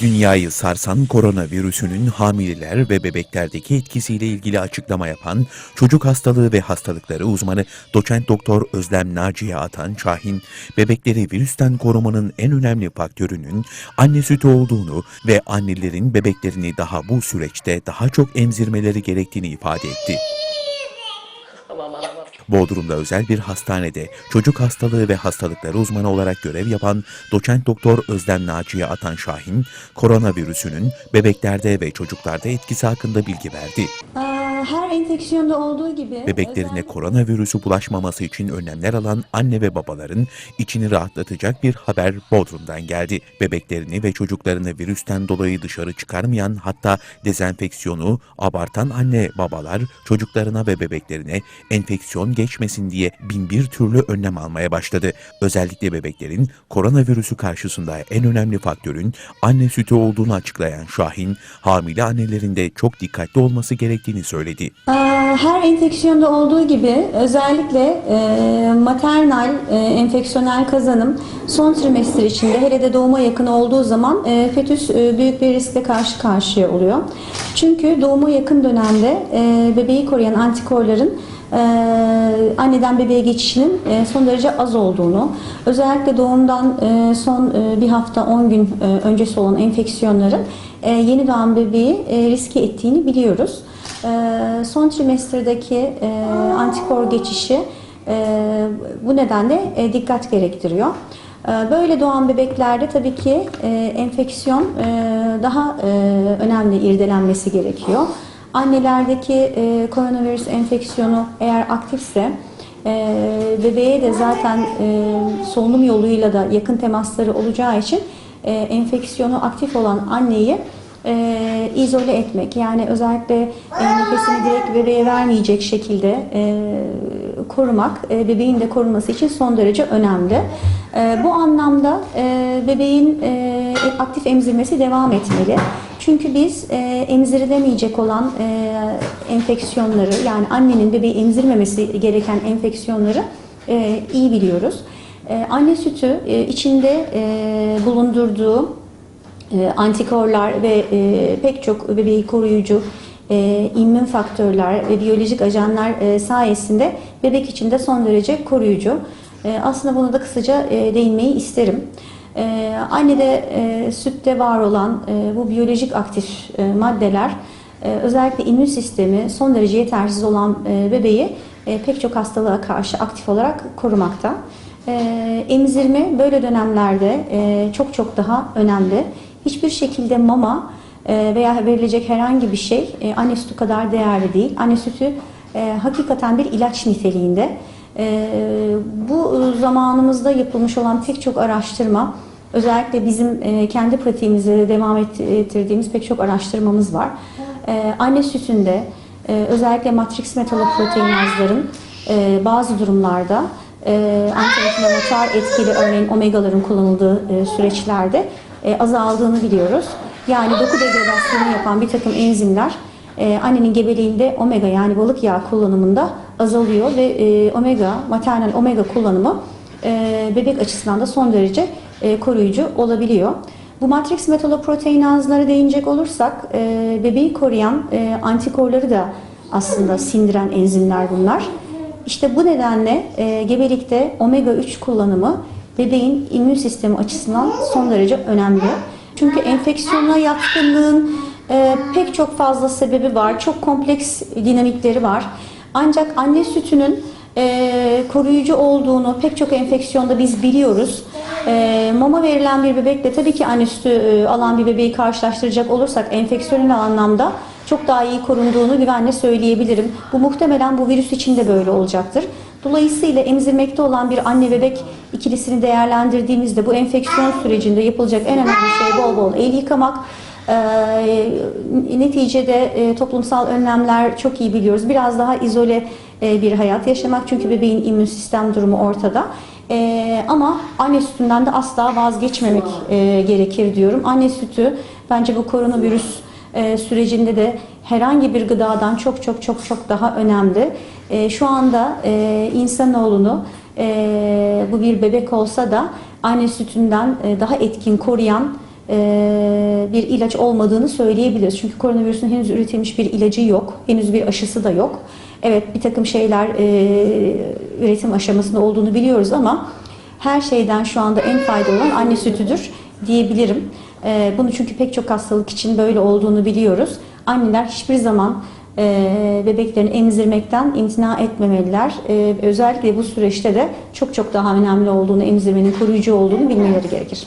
Dünyayı sarsan koronavirüsünün hamileler ve bebeklerdeki etkisiyle ilgili açıklama yapan çocuk hastalığı ve hastalıkları uzmanı doçent doktor Özlem Naciye Atan Şahin, bebekleri virüsten korumanın en önemli faktörünün anne sütü olduğunu ve annelerin bebeklerini daha bu süreçte daha çok emzirmeleri gerektiğini ifade etti. Bodrum'da özel bir hastanede çocuk hastalığı ve hastalıkları uzmanı olarak görev yapan doçent doktor Özlem Naciye Atan Şahin, koronavirüsünün bebeklerde ve çocuklarda etkisi hakkında bilgi verdi. Aa, Her enfeksiyonda olduğu gibi Bebeklerine koronavirüsü bulaşmaması için önlemler alan anne ve babaların içini rahatlatacak bir haber Bodrum'dan geldi. Bebeklerini ve çocuklarını virüsten dolayı dışarı çıkarmayan hatta dezenfeksiyonu abartan anne babalar çocuklarına ve bebeklerine enfeksiyon geçmesin diye bin bir türlü önlem almaya başladı. Özellikle bebeklerin koronavirüsü karşısında en önemli faktörün anne sütü olduğunu açıklayan Şahin, hamile annelerin de çok dikkatli olması gerektiğini söyledi. Aa, Her enfeksiyonda olduğu gibi özellikle e, maternal e, enfeksiyonel kazanım son trimester içinde hele de doğuma yakın olduğu zaman e, fetüs e, büyük bir riskle karşı karşıya oluyor. Çünkü doğuma yakın dönemde e, bebeği koruyan antikorların e, anneden bebeğe geçişinin e, son derece az olduğunu, özellikle doğumdan e, son e, bir hafta 10 gün e, öncesi olan enfeksiyonların e, yeni doğan bebeği e, riske ettiğini biliyoruz. E, son trimesterdeki e, antikor geçişi e, bu nedenle e, dikkat gerektiriyor. E, Böyle doğan bebeklerde tabii ki enfeksiyon daha önemli irdelenmesi gerekiyor. Annelerdeki koronavirüs enfeksiyonu eğer aktifse bebeğe de zaten solunum yoluyla da yakın temasları olacağı için enfeksiyonu aktif olan anneyi e, izole etmek yani özellikle e, nefesini direkt bebeğe vermeyecek şekilde e, korumak e, bebeğin de korunması için son derece önemli. E, bu anlamda e, bebeğin e, aktif emzirmesi devam etmeli. Çünkü biz e, emzirilemeyecek olan e, enfeksiyonları yani annenin bebeği emzirmemesi gereken enfeksiyonları e, iyi biliyoruz. E, anne sütü e, içinde e, bulundurduğu antikorlar ve e, pek çok bebeği koruyucu e, immün faktörler ve biyolojik ajanlar e, sayesinde bebek için de son derece koruyucu. E, aslında buna da kısaca e, değinmeyi isterim. E, annede e, sütte var olan e, bu biyolojik aktif e, maddeler e, özellikle immün sistemi son derece yetersiz olan e, bebeği e, pek çok hastalığa karşı aktif olarak korumakta. E, emzirme böyle dönemlerde e, çok çok daha önemli. Hiçbir şekilde mama e, veya verilecek herhangi bir şey e, anne sütü kadar değerli değil. Anne sütü e, hakikaten bir ilaç niteliğinde. Bu zamanımızda yapılmış olan pek çok araştırma, özellikle bizim kendi pratiğimizde devam ettirdiğimiz pek çok araştırmamız var. Anne sütünde özellikle matrix metaloproteinazların bazı durumlarda anti-inflamatuar etkili örneğin omegaların kullanıldığı süreçlerde e, azaldığını biliyoruz. Yani doku degradasyonu yapan bir takım enzimler e, annenin gebeliğinde omega yani balık yağı kullanımında azalıyor ve e, omega, maternal omega kullanımı e, bebek açısından da son derece e, koruyucu olabiliyor. Bu matrix metaloproteinazlara değinecek olursak e, bebeği koruyan e, antikorları da aslında sindiren enzimler bunlar. İşte bu nedenle e, gebelikte omega 3 kullanımı bebeğin immün sistemi açısından son derece önemli. Çünkü enfeksiyona yatkınlığın e, pek çok fazla sebebi var. Çok kompleks dinamikleri var. Ancak anne sütünün e, koruyucu olduğunu pek çok enfeksiyonda biz biliyoruz. E, mama verilen bir bebekle tabii ki anne sütü e, alan bir bebeği karşılaştıracak olursak enfeksiyonel anlamda çok daha iyi korunduğunu güvenle söyleyebilirim. Bu muhtemelen bu virüs için de böyle olacaktır. Dolayısıyla emzirmekte olan bir anne bebek ikilisini değerlendirdiğimizde bu enfeksiyon sürecinde yapılacak en önemli şey bol bol el yıkamak. Ee, neticede e, toplumsal önlemler çok iyi biliyoruz. Biraz daha izole e, bir hayat yaşamak çünkü bebeğin immün sistem durumu ortada. Ee, ama anne sütünden de asla vazgeçmemek e, gerekir diyorum. Anne sütü bence bu koronavirüs e, sürecinde de herhangi bir gıdadan çok çok çok çok daha önemli. E, şu anda e, insanoğlunu e, bu bir bebek olsa da anne sütünden e, daha etkin koruyan e, bir ilaç olmadığını söyleyebiliriz. Çünkü koronavirüsün henüz üretilmiş bir ilacı yok. Henüz bir aşısı da yok. Evet bir takım şeyler e, üretim aşamasında olduğunu biliyoruz ama her şeyden şu anda en faydalı olan anne sütüdür diyebilirim. E, bunu çünkü pek çok hastalık için böyle olduğunu biliyoruz. Anneler hiçbir zaman e, bebeklerini emzirmekten imtina etmemeliler. E, özellikle bu süreçte de çok çok daha önemli olduğunu, emzirmenin koruyucu olduğunu bilmeleri gerekir.